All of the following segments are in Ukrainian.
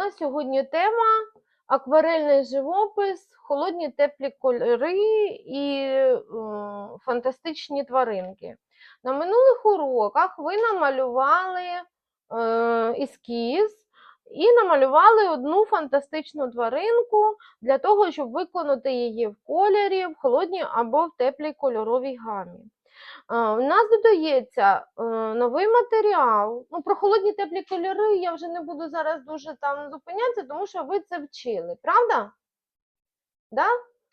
нас сьогодні тема акварельний живопис, холодні теплі кольори і е, фантастичні тваринки. На минулих уроках ви намалювали е, ескіз і намалювали одну фантастичну тваринку для того, щоб виконати її в кольорі, в холодній або в теплій кольоровій гамі. У нас додається е, новий матеріал. Ну, про холодні теплі кольори я вже не буду зараз дуже там зупинятися, тому що ви це вчили, правда? Да?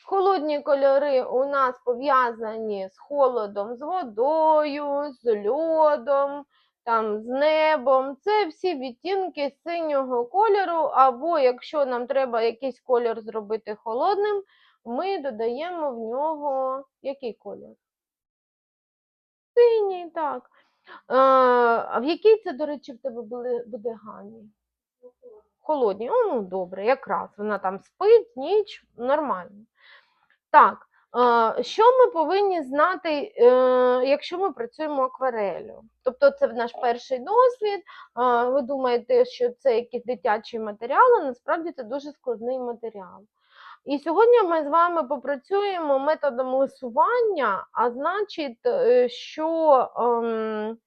Холодні кольори у нас пов'язані з холодом, з водою, з льодом, там, з небом. Це всі відтінки синього кольору, або якщо нам треба якийсь кольор зробити холодним, ми додаємо в нього який кольор? Синій, так. А в якій це, до речі, в тебе буде гамі? Холодні. О, ну добре, якраз. Вона там спить, ніч, нормально. Так, що ми повинні знати, е, якщо ми працюємо акварелю? Тобто це наш перший досвід. Ви думаєте, що це якийсь дитячий матеріал, а насправді це дуже складний матеріал. І сьогодні ми з вами попрацюємо методом лисування, а значить, е, що ем, е,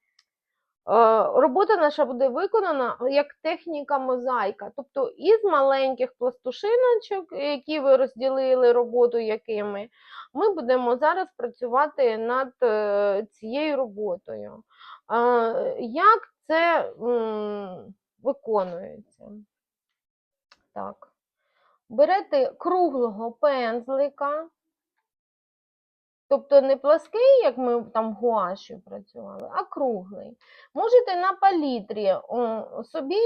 робота наша буде виконана як техніка мозаїка. Тобто із маленьких пластушиночок, які ви розділили роботу якими, ми будемо зараз працювати над е, цією роботою. Як це виконується? Так. Берете круглого пензлика, тобто не плаский, як ми там гуашю працювали, а круглий. Можете на палітрі собі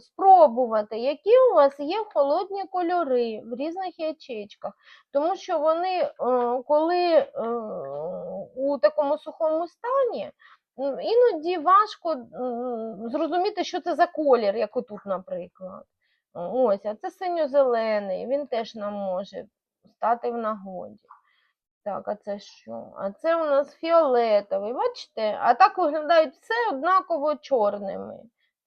спробувати, які у вас є холодні кольори в різних ячейках. Тому що вони, коли у такому сухому стані, іноді важко зрозуміти, що це за колір, як отут, наприклад. Ось, а це синьо-зелений, він теж нам може стати в нагоді. Так, а це що? А це у нас фіолетовий, бачите? А так виглядають все однаково чорними.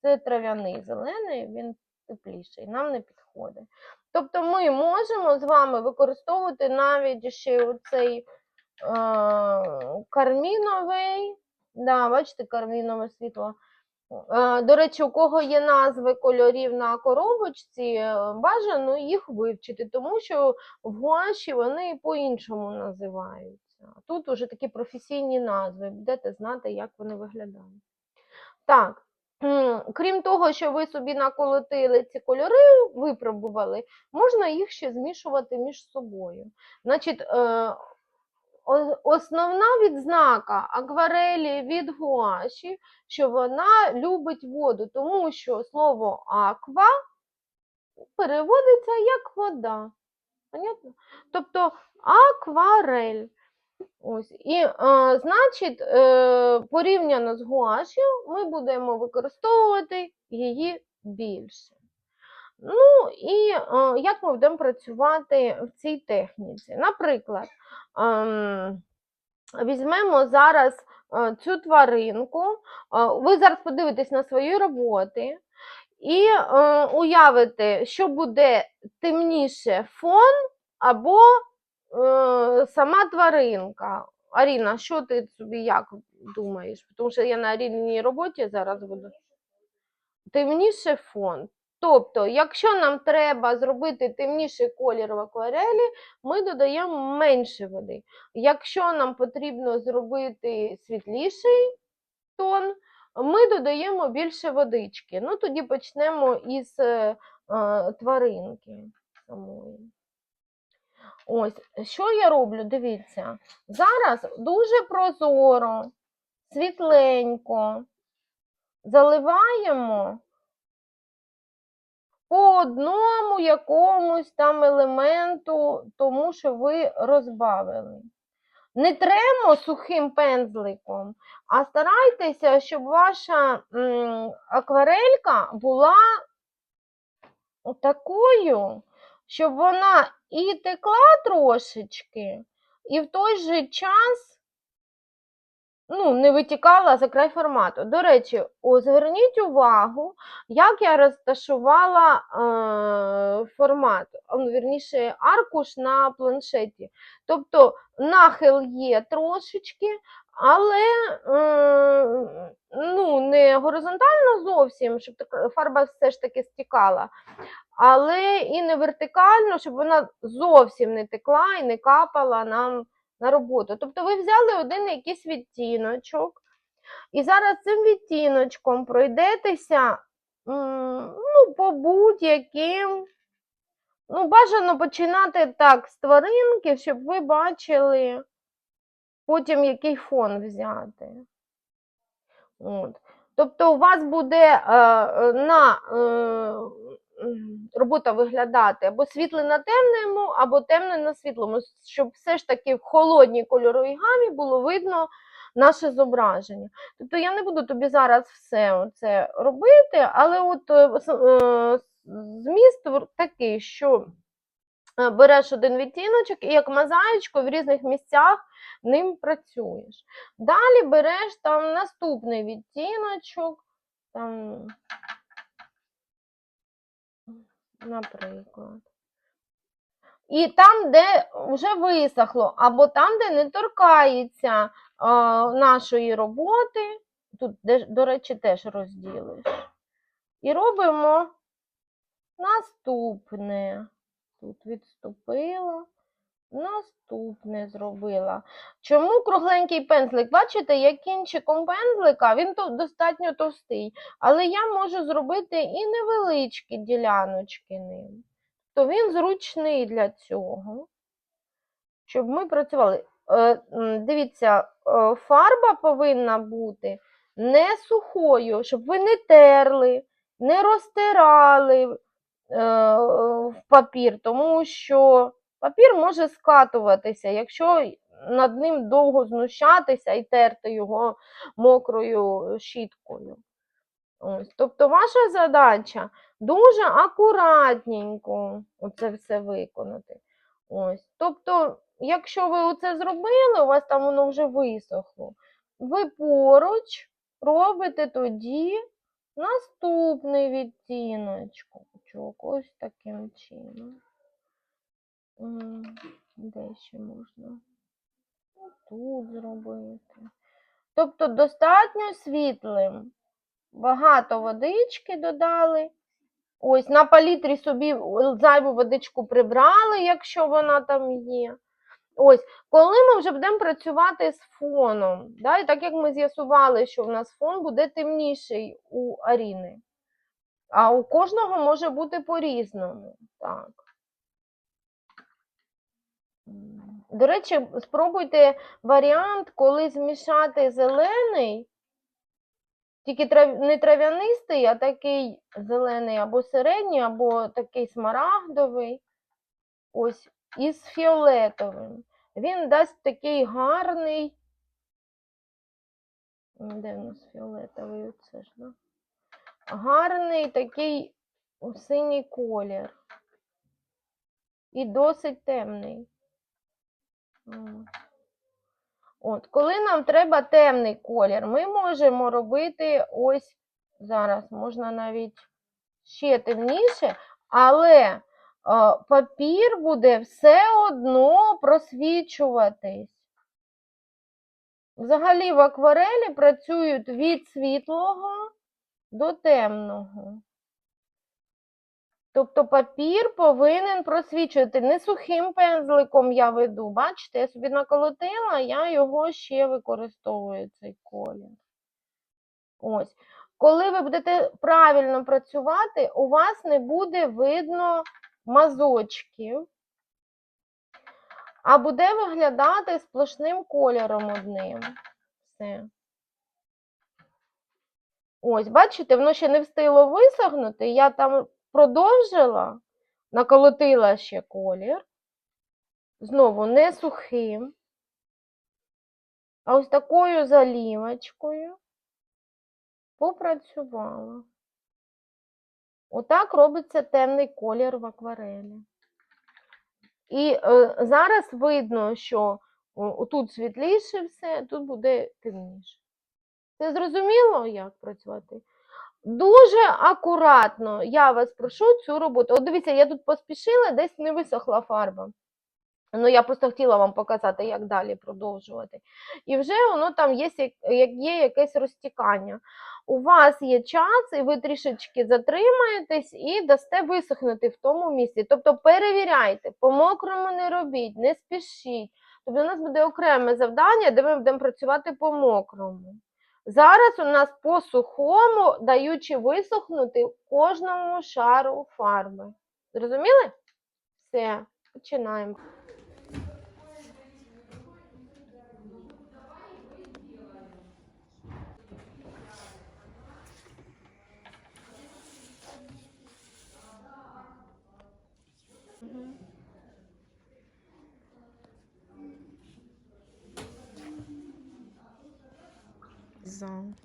Це трав'яний зелений, він тепліший, нам не підходить. Тобто ми можемо з вами використовувати навіть ще оцей е, карміновий, да, бачите, кармінове світло. Е, До речі, у кого є назви кольорів на коробочці, е, бажано їх вивчити, тому що в гуаші вони по-іншому називаються. Тут уже такі професійні назви, будете знати, як вони виглядають. Так, крім того, що ви собі наколотили ці кольори, випробували, можна їх ще змішувати між собою. Значить, е, основна відзнака акварелі від гуаші, що вона любить воду, тому що слово аква переводиться як вода. Понятно? Тобто акварель. Ось. І, е, значить, е, порівняно з гуашю, ми будемо використовувати її більше. Ну і е, як ми будемо працювати в цій техніці? Наприклад, ем, візьмемо зараз е, цю тваринку, е, ви зараз подивитесь на свої роботи і уявите, що буде темніше фон або сама тваринка. Аріна, що ти собі як думаєш? Тому що я на Арініній роботі зараз буду. Темніше фон. Тобто, якщо нам треба зробити темніший колір в акварелі, ми додаємо менше води. Якщо нам потрібно зробити світліший тон, ми додаємо більше водички. Ну, тоді почнемо із е, тваринки самої. Ось, що я роблю? Дивіться, зараз дуже прозоро, світленько заливаємо по одному якомусь там елементу, тому що ви розбавили. Не тремо сухим пензликом, а старайтеся, щоб ваша акварелька була такою, щоб вона і текла трошечки, і в той же час ну, не витікала за край формату. До речі, о, зверніть увагу, як я розташувала е, формат, ну, вірніше, аркуш на планшеті. Тобто нахил є трошечки, але е, ну, не горизонтально зовсім, щоб фарба все ж таки стікала, але і не вертикально, щоб вона зовсім не текла і не капала нам на роботу. Тобто ви взяли один якийсь відтіночок, і зараз цим відтіночком пройдетеся ну, по будь-яким. Ну, бажано починати так з тваринки, щоб ви бачили потім який фон взяти. От. Тобто у вас буде е, е, на е, робота виглядати або світле на темному, або темне на світлому, щоб все ж таки в холодній кольоровій гамі було видно наше зображення. Тобто я не буду тобі зараз все це робити, але от е, е, зміст такий, що е, береш один відтіночок і як мозаїчку в різних місцях ним працюєш. Далі береш там наступний відтіночок, там, наприклад. І там, де вже висохло, або там, де не торкається е, нашої роботи, тут, де, до речі, теж розділиш. І робимо наступне. Тут відступила. Наступне зробила. Чому кругленький пензлик? Бачите, я кінчиком пензлика, він достатньо товстий, але я можу зробити і невеличкі діляночки ним. То він зручний для цього, щоб ми працювали. Е, Дивіться, е, фарба повинна бути не сухою, щоб ви не терли, не розтирали е, в папір, тому що папір може скатуватися, якщо над ним довго знущатися і терти його мокрою щіткою. Ось. Тобто ваша задача дуже акуратненько оце все виконати. Ось. Тобто, якщо ви оце зробили, у вас там воно вже висохло, ви поруч робите тоді наступний відтіночок. Ось таким чином. Де ще можна? Тут зробити. Тобто достатньо світлим. Багато водички додали. Ось на палітрі собі зайву водичку прибрали, якщо вона там є. Ось, коли ми вже будемо працювати з фоном, да, і так як ми з'ясували, що в нас фон буде темніший у Аріни, а у кожного може бути по-різному. Так. До речі, спробуйте варіант, коли змішати зелений, тільки трав... не трав'янистий, а такий зелений або середній, або такий смарагдовий, ось, із фіолетовим. Він дасть такий гарний. Де в нас фіолетовий? Оце ж, да? Гарний такий синій колір. І досить темний. От. Коли нам треба темний колір, ми можемо робити ось зараз, можна навіть ще темніше, але папір буде все одно просвічуватись. Взагалі в акварелі працюють від світлого до темного. Тобто папір повинен просвічувати. Не сухим пензликом я веду. Бачите, я собі наколотила, я його ще використовую, цей колір. Ось. Коли ви будете правильно працювати, у вас не буде видно мазочків, а буде виглядати сплошним кольором одним. Все. Ось, бачите, воно ще не встигло висохнути. Я там продовжила, наколотила ще колір. Знову не сухим, а ось такою залівочкою попрацювала. Отак робиться темний колір в акварелі. І е, зараз видно, що О, Тут світліше все, тут буде темніше. Це зрозуміло, як працювати? Дуже акуратно я вас прошу цю роботу. От дивіться, я тут поспішила, десь не висохла фарба. Ну, я просто хотіла вам показати, як далі продовжувати. І вже воно там є, як- є якесь розтікання. У вас є час, і ви трішечки затримаєтесь і дасте висохнути в тому місці. Тобто перевіряйте, по мокрому не робіть, не спішіть. Тобто у нас буде окреме завдання, де ми будемо працювати по мокрому. Зараз у нас по сухому, даючи висохнути кожному шару фарби. Зрозуміли? Все, починаємо. За.